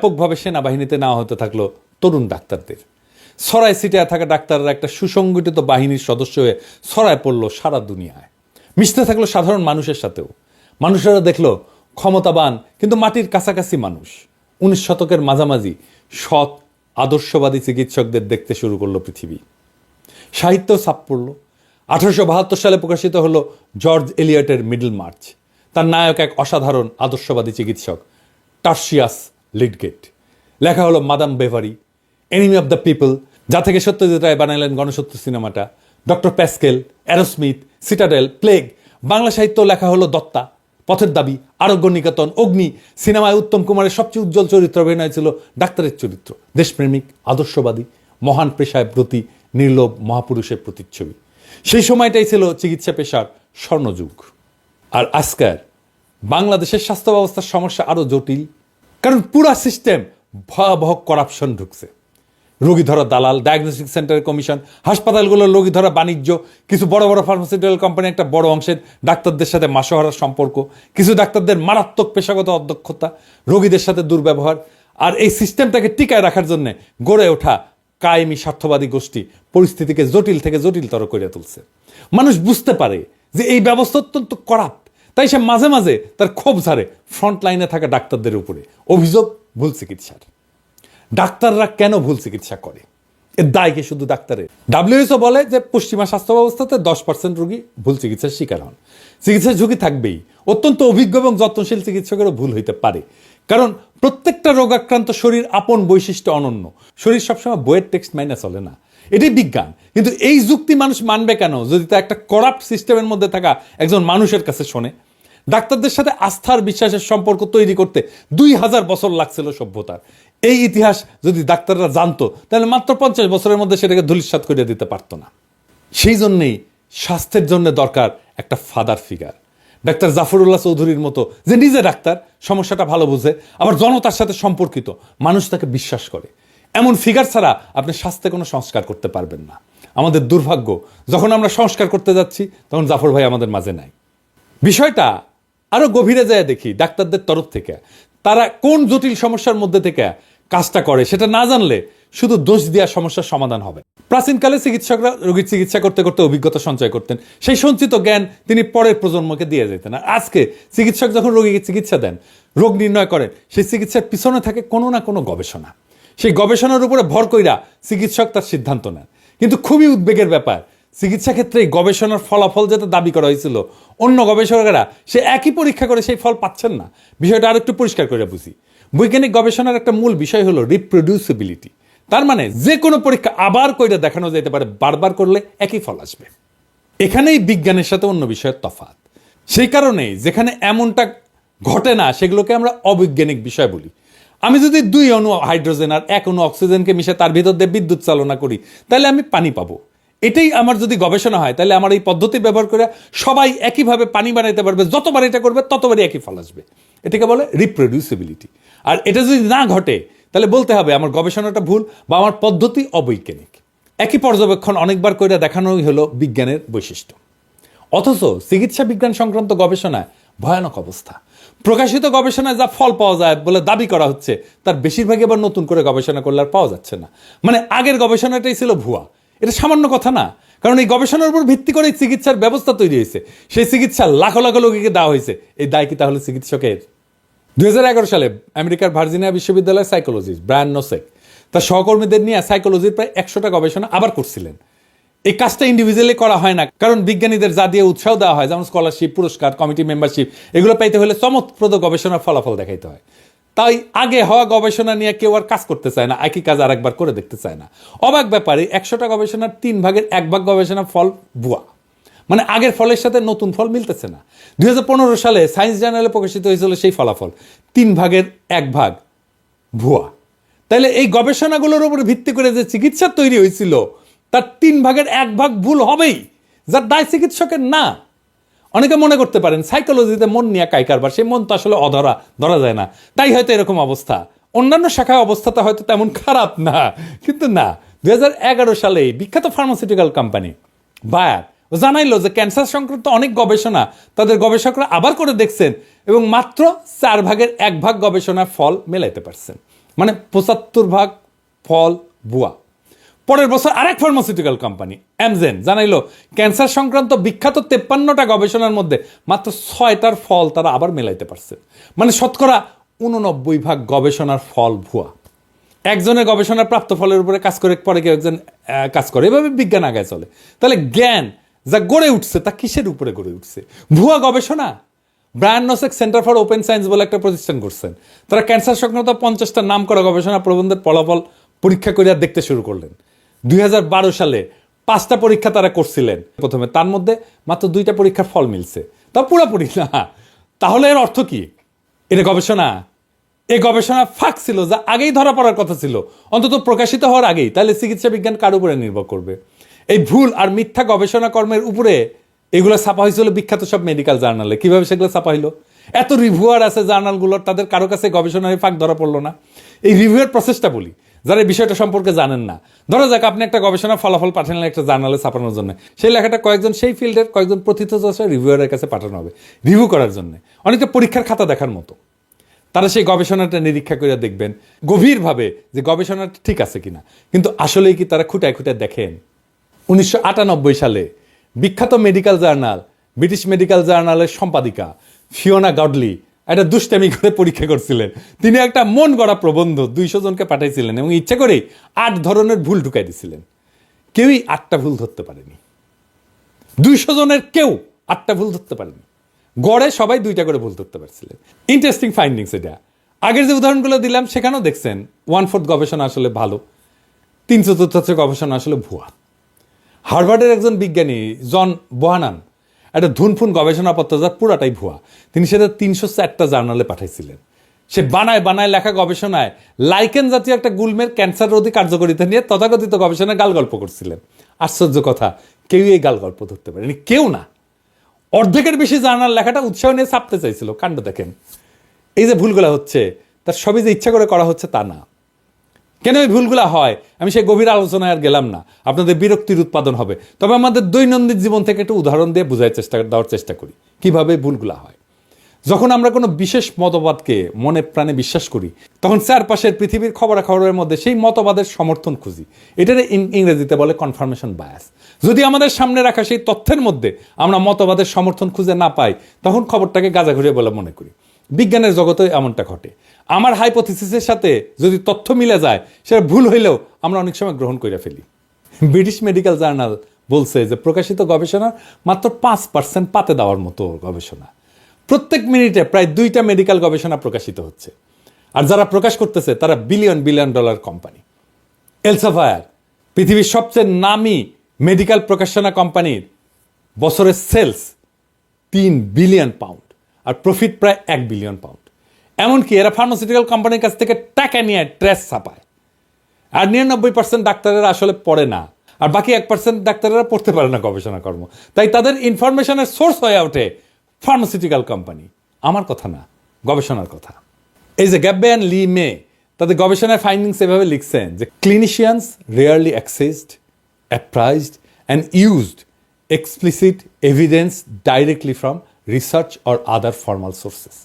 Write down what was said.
ব্যাপকভাবে সেনাবাহিনীতে নেওয়া হতে থাকল তরুণ ডাক্তারদের। সরাই সিটিয়া থাকা ডাক্তাররা একটা সুসংগঠিত বাহিনীর সদস্য হয়ে ছড়ায় পড়ল সারা দুনিয়ায়। মিশতে থাকল সাধারণ মানুষের সাথেও। মানুষেরা দেখল ক্ষমতাবান, কিন্তু মাটির কাছাকাছি মানুষ। উনিশ শতকের মাঝামাঝি সৎ, আদর্শবাদী চিকিৎসকদের দেখতে শুরু করল পৃথিবী। সাহিত্য ছাপ পড়ল। আঠারোশো বাহাত্তর সালে প্রকাশিত হলো জর্জ এলিয়টের মিডল মার্চ। তার নায়ক এক অসাধারণ আদর্শবাদী চিকিৎসক, টার্সিয়াস লিডগেট। লেখা হলো Madame Bovary, Enemy of the People, যা থেকে সত্যজিৎ রায় বানাইলেন গণসত্য সিনেমাটা। Doctor Pascal, Arrowsmith, Citadel, Plague, Bangla সাহিত্য লেখা হলো দত্তা। পথের দাবি, আরোগ্য নিকেতন, অগ্নি, সিনেমায় উত্তম কুমারের সবচেয়ে উজ্জ্বল চরিত্র অভিনয় ছিল ডাক্তারের চরিত্র। দেশপ্রেমিক, আদর্শবাদী, মহান পেশায় প্রতি নির্লোভ মহাপুরুষের প্রতিচ্ছবি। সেই সময়টাই ছিল চিকিৎসা পেশার স্বর্ণযুগ। আর আজকার বাংলাদেশের স্বাস্থ্য ব্যবস্থার সমস্যা আরও জটিল কারণ পুরা সিস্টেম ভয়াবহ করাপশন ঢুকছে। রোগী ধরা দালাল ডায়াগনস্টিক সেন্টারের কমিশন হাসপাতালগুলোর রোগী ধরা বাণিজ্য, কিছু বড় বড় ফার্মাসিউটিক্যাল কোম্পানি একটা বড় অংশের ডাক্তারদের সাথে মাসোহারার সম্পর্ক, কিছু ডাক্তারদের মারাত্মক পেশাগত অদক্ষতা, রোগীদের সাথে দুর্ব্যবহার, আর এই সিস্টেমটাকে টিকায় রাখার জন্য গড়ে ওঠা কায়েমি স্বার্থবাদী গোষ্ঠী পরিস্থিতিকে জটিল থেকে জটিলতর করে তুলছে। মানুষ বুঝতে পারে যে এই ব্যবস্থা অত্যন্ত করাপ্ট তাই সে মাঝে মাঝে তার ক্ষোভ ঝাড়ে ফ্রন্ট লাইনে থাকা ডাক্তারদের উপরে। অভিযোগ, ভুল চিকিৎসার। ডাক্তাররা কেন ভুল চিকিৎসা করে? এর দায় কি শুধু ডাক্তারের? ডাব্লিউএসও বলে যে, পশ্চিমা স্বাস্থ্য ব্যবস্থাতে দশ পার্সেন্ট রোগী ভুল চিকিৎসার শিকার হন। চিকিৎসার ঝুঁকি থাকবেই। অত্যন্ত অভিজ্ঞ এবং যত্নশীল চিকিৎসকেরও ভুল হইতে পারে। কারণ প্রত্যেকটা রোগাক্রান্ত শরীর আপন বৈশিষ্ট্য অনন্য। শরীর সবসময় বইয়ের টেক্সট মাইনে চলে না। এটাই বিজ্ঞান। কিন্তু এই যুক্তি মানুষ মানবে কেন? যদি তা একটা করাপ্ট সিস্টেমের মধ্যে থাকা একজন মানুষের কাছে শোনে। ডাক্তারদের সাথে আস্থার বিশ্বাসের সম্পর্ক তৈরি করতে দুই হাজার বছর লাগছিল সভ্যতার। এই ইতিহাস যদি ডাক্তাররা জানতো, তাহলে মাত্র পঞ্চাশ বছরের মধ্যে সেটাকে ধুলিস্বাত করে দিতে পারতো না। সেই জন্যেই স্বাস্থ্যের জন্য দরকার একটা ফাদার ফিগার ডাক্তার জাফরুল্লাহ চৌধুরীর মতো যে নিজে ডাক্তার, সমস্যাটা ভালো বুঝে, আবার জনতার সাথে সম্পর্কিত মানুষ তাকে বিশ্বাস করে। এমন ফিগার ছাড়া আপনি স্বাস্থ্যে কোনো সংস্কার করতে পারবেন না। আমাদের দুর্ভাগ্য, যখন আমরা সংস্কার করতে যাচ্ছি, তখন জাফর ভাই আমাদের মাঝে নাই। বিষয়টা আরও গভীরে যায় দেখি ডাক্তারদের তরফ থেকে। তারা কোন জটিল সমস্যার মধ্যে থেকে কাজটা করে সেটা না জানলে শুধু দোষ দেওয়া সমস্যার সমাধান হবে। প্রাচীনকালে চিকিৎসকরা রোগীর চিকিৎসা করতে করতে অভিজ্ঞতা সঞ্চয় করতেন। সেই সঞ্চিত জ্ঞান তিনি পরের প্রজন্মকে দিয়ে যেতেন। আর আজকে চিকিৎসক যখন রোগীকে চিকিৎসা দেন, রোগ নির্ণয় করেন, সেই চিকিৎসার পিছনে থাকে কোনো না কোনো গবেষণা। সেই গবেষণার উপরে ভর কইরা চিকিৎসক তার সিদ্ধান্ত নেন। কিন্তু খুবই উদ্বেগের ব্যাপার চিকিৎসা ক্ষেত্রে গবেষণার ফলাফল যাতে দাবি করা হয়েছিল, অন্য গবেষকেরা সে একই পরীক্ষা করে সেই ফল পাচ্ছেন না। বিষয়টা আর একটু পরিষ্কার করে বুঝি। বৈজ্ঞানিক গবেষণার একটা মূল বিষয় হলো রিপ্রোডিউসিবিলিটি তার মানে যে কোনো পরীক্ষা আবার কইরা দেখানো যেতে পারে, বারবার করলে একই ফল আসবে। এখানেই বিজ্ঞানের সাথে অন্য বিষয়ের তফাৎ। সেই কারণেই যেখানে এমনটা ঘটে না, সেগুলোকে আমরা অবৈজ্ঞানিক বিষয় বলি। আমি যদি দুই অণু হাইড্রোজেন আর এক অণু অক্সিজেনকে মিশে তার ভিতর দিয়ে বিদ্যুৎ চালনা করি, তাহলে আমি পানি পাবো। এটাই আমার যদি গবেষণা হয়, তাহলে আমার এই পদ্ধতি ব্যবহার করে সবাই একইভাবে পানি বানাইতে পারবে, যতবার এটা করবে, ততবারই একই ফল আসবে। এটাকে বলে রিপ্রোডিউসিবিলিটি আর এটা যদি না ঘটে, তাহলে বলতে হবে আমার গবেষণাটা ভুল বা আমার পদ্ধতি অবৈজ্ঞানিক। একই পর্যবেক্ষণ অনেকবার করে দেখানোই হলো বিজ্ঞানের বৈশিষ্ট্য। অথচ চিকিৎসা বিজ্ঞান সংক্রান্ত গবেষণায় ভয়ানক অবস্থা। প্রকাশিত গবেষণায় যা ফল পাওয়া যায় বলে দাবি করা হচ্ছে, তার বেশিরভাগই আবার নতুন করে গবেষণা করলে আর পাওয়া যাচ্ছে না। মানে আগের গবেষণাটাই ছিল ভুয়া। এটা সামান্য কথা না। কারণ এই গবেষণার উপর ভিত্তি করে চিকিৎসার ব্যবস্থা তৈরি হয়েছে। সেই চিকিৎসা লাখো লাখো লোককে দেওয়া হয়েছে। এই দায় কি তাহলে চিকিৎসকের? দুই সালে আমেরিকার ভার্জিনিয়া বিশ্ববিদ্যালয়ের সাইকোলজিস্ট ব্রায়ান নোসেক তার সহকর্মীদের নিয়ে সাইকোলজির প্রায় একশোটা গবেষণা আবার করছিলেন। এই কাজটা ইন্ডিভিজুয়ালি করা হয় না। কারণ বিজ্ঞানীদের যা দিয়ে উৎসাহ দেওয়া হয়, যেমন স্কলারশিপ পুরস্কার কমিটি মেম্বারশিপ এগুলো পাইতে হলে চমৎপ্রদ গবেষণার ফলাফল দেখাইতে হয়। তাই আগে হওয়া গবেষণা নিয়ে কেউ আর কাজ করতে চায় না, একই কাজ আর একবার করে দেখতে চায় না। অবাক ব্যাপারে একশোটা গবেষণার তিন ভাগের এক ভাগ গবেষণার ফল ভুয়া। মানে আগের ফলের সাথে নতুন ফল মিলতেছে না। দুই হাজার পনেরো সালে সায়েন্স জার্নালে প্রকাশিত হয়েছিল সেই ফলাফল, তিন ভাগের এক ভাগ ভুয়া। তাইলে এই গবেষণাগুলোর উপরে ভিত্তি করে যে চিকিৎসা তৈরি হয়েছিল, তার তিন ভাগের এক ভাগ ভুল হবেই, যার দায় চিকিৎসকের না। অনেকে মনে করতে পারেন সাইকোলজিতে মন নিয়ে কাই কারবার, সেই মন তো আসলে অধরা, ধরা যায় না। তাই হয়তো এরকম অবস্থা। অন্যান্য শাখায় অবস্থাটা হয়তো তেমন খারাপ না, কিন্তু না, দুই সালে বিখ্যাত ফার্মাসিউটিক্যাল কোম্পানি বায়ার জানাইলো যে ক্যান্সার সংক্রান্ত অনেক গবেষণা তাদের গবেষকরা আবার করে দেখছেন এবং মাত্র চার ভাগের এক ভাগ গবেষণার ফল মেলাইতে পারছেন। মানে পঁচাত্তর ভাগ ফল ভুয়া পরের বছর আরেক ফার্মাসিউটিক্যাল কোম্পানি অ্যামজেন জানাইলো, ক্যান্সার সংক্রান্ত বিখ্যাত তেপ্পান্নটা গবেষণার মধ্যে মাত্র ছয়টার ফল তারা আবার মেলাইতে পারছে। মানে শতকরা উননব্বই ভাগ গবেষণার ফল ভুয়া। একজনের গবেষণার প্রাপ্ত ফলের উপরে কাজ করে, পরে কেউ একজন কাজ করে। এভাবে বিজ্ঞান আগায় চলে। তাহলে জ্ঞান যা গড়ে উঠছে তা কিসের উপরে গড়ে উঠছে? ভুয়া গবেষণা? Brian Center for Open Science বলে একটা প্রতিষ্ঠান করছেন। তারা ক্যান্সার সংক্রান্ত পঞ্চাশটা নাম করা গবেষণা প্রবন্ধের ফলাফল পরীক্ষা করিয়া দেখতে শুরু করলেন। দুই হাজার বারো সালে পাঁচটা পরীক্ষা তারা করছিলেন। প্রথমে তার মধ্যে মাত্র দুইটা পরীক্ষার ফল মিলছে। তা পুরোপুরি না তাহলে এর অর্থ কি? এটা গবেষণা। এই গবেষণা ফাঁক ছিল যা আগেই ধরা পড়ার কথা ছিল। অন্তত প্রকাশিত হওয়ার আগেই। তাহলে চিকিৎসা বিজ্ঞান কার উপরে নির্ভর করবে? এই ভুল আর মিথ্যা গবেষণা কর্মের উপরে এগুলো ছাপা হয়েছিল বিখ্যাত সব মেডিকেল জার্নালে কীভাবে সেগুলো ছাপা হইল? এত রিভিউয়ার আছে জার্নালগুলোর তাদের কারও কাছে গবেষণার ফাঁক ধরা পড়ল না। এই রিভিউয়ের প্রসেসটা বলি। যারা বিষয়টা সম্পর্কে জানেন না। ধরো যাক আপনি একটা গবেষণা ফলাফল পাঠালেন একটা জার্নালে ছাপানোর জন্য। সেই লেখাটা কয়েকজন, সেই ফিল্ডের কয়েকজন প্রথিতযশা রিভিউয়ারের কাছে পাঠানো হবে রিভিউ করার জন্য। অনেকটা পরীক্ষার খাতা দেখার মতো। তারা সেই গবেষণাটা নিরীক্ষা করে দেখবেন, গভীরভাবে যে গবেষণাটা ঠিক আছে কিনা। কিন্তু আসলেই কি তারা খুঁটায় খুঁটায় দেখেন? উনিশশো আটানব্বই সালে বিখ্যাত মেডিকেল জার্নাল ব্রিটিশ মেডিকেল জার্নালের সম্পাদিকা ফিওনা গডলি একটা দুষ্টামি করে পরীক্ষা করছিলেন। তিনি একটা মন গড়া প্রবন্ধ দুইশো জনকে পাঠাইছিলেন এবং ইচ্ছা করেই আট ধরনের ভুল ঢুকাই দিছিলেন। কেউই আটটা ভুল ধরতে পারেনি। দুইশো জনের কেউ আটটা ভুল ধরতে পারেনি। গড়ে সবাই দুইটা করে ভুল ধরতে পারছিলেন। ইন্টারেস্টিং ফাইন্ডিংস এটা। আগের যে উদাহরণগুলো দিলাম, সেখানেও দেখছেন ওয়ান ফোর্থ গবেষণা আসলে ভালো, তিন চতুর্থাংশ গবেষণা আসলে ভুয়া। হার্ভার্ডের একজন বিজ্ঞানী, জন বোহানান একটা ধুনফুন গবেষণাপত্র যা পুরাটাই ভুয়া। তিনি সেটা তিনশো চারটা জার্নালে পাঠাইছিলেন। সে বানায় বানায় লেখা গবেষণায় লাইকেন জাতীয় একটা গুলমের ক্যান্সার রোধী কার্যকারিতা নিয়ে তথাকথিত গবেষণায় গাল গল্প করছিলেন। আশ্চর্য কথা কেউই এই গাল গল্প ধরতে পারেনি। কেউ না। অর্ধেকের বেশি জার্নাল লেখাটা উৎসাহ নিয়ে ছাপতে চাইছিল। কাণ্ড দেখেন। এই যে ভুলগুলো হচ্ছে, তার সবই যে ইচ্ছা করে করা হচ্ছে তা না। কেন এই ভুলগুলো হয়? আমি সেই গভীর আলোচনায় আর গেলাম না। আপনাদের বিরক্তির উৎপাদন হবে। তবে আমাদের দৈনন্দিন জীবন থেকে একটু উদাহরণ দিয়ে বোঝার চেষ্টা দেওয়ার চেষ্টা করি। কীভাবে ভুলগুলো হয়? যখন আমরা কোনো বিশেষ মতবাদকে মনে প্রাণে বিশ্বাস করি, তখন চারপাশের পৃথিবীর খবরাখবরের মধ্যে সেই মতবাদের সমর্থন খুঁজি। এটারে ইংরেজিতে বলে কনফার্মেশন বায়াস যদি আমাদের সামনে রাখা সেই তথ্যের মধ্যে আমরা মতবাদের সমর্থন খুঁজে না পাই, তখন খবরটাকে গাজা ঘুরে বলে মনে করি। বিজ্ঞানের জগতে এমনটা ঘটে। আমার হাইপোথিসিসের সাথে যদি তথ্য মিলে যায়, সেটা ভুল হইলেও আমরা অনেক সময় গ্রহণ করে ফেলি। ব্রিটিশ মেডিকেল জার্নাল বলছে যে প্রকাশিত গবেষণার মাত্র পাঁচ পার্সেন্ট পাতে দেওয়ার মতো গবেষণা। প্রত্যেক মিনিটে প্রায় দুইটা মেডিকেল গবেষণা প্রকাশিত হচ্ছে। আর যারা প্রকাশ করতেছে, তারা billion billion dollar company Elsevier পৃথিবীর সবচেয়ে নামি মেডিকেল প্রকাশনা কোম্পানির বছরের সেলস তিন বিলিয়ন পাউন্ড আর প্রফিট প্রায় এক বিলিয়ন পাউন্ড এমনকি এরা ফার্মাসিউটিক্যাল কোম্পানির কাছ থেকে টাকা নিয়ে ট্রেস ছাপায়। আর নিরানব্বই পার্সেন্ট ডাক্তারেরা আসলে পড়ে না। আর বাকি এক পার্সেন্ট ডাক্তারেরা পড়তে পারে না গবেষণা কর্ম। তাই তাদের ইনফরমেশনের সোর্স হয়ে ওঠে ফার্মাসিউটিক্যাল কোম্পানি আমার কথা না, গবেষণার কথা। এই যে গ্যাব্বেয়ান লি মে তাদের গবেষণার ফাইন্ডিংস এভাবে লিখছেন যে clinicians rarely accessed appraised and used explicit evidence directly from research or other formal sources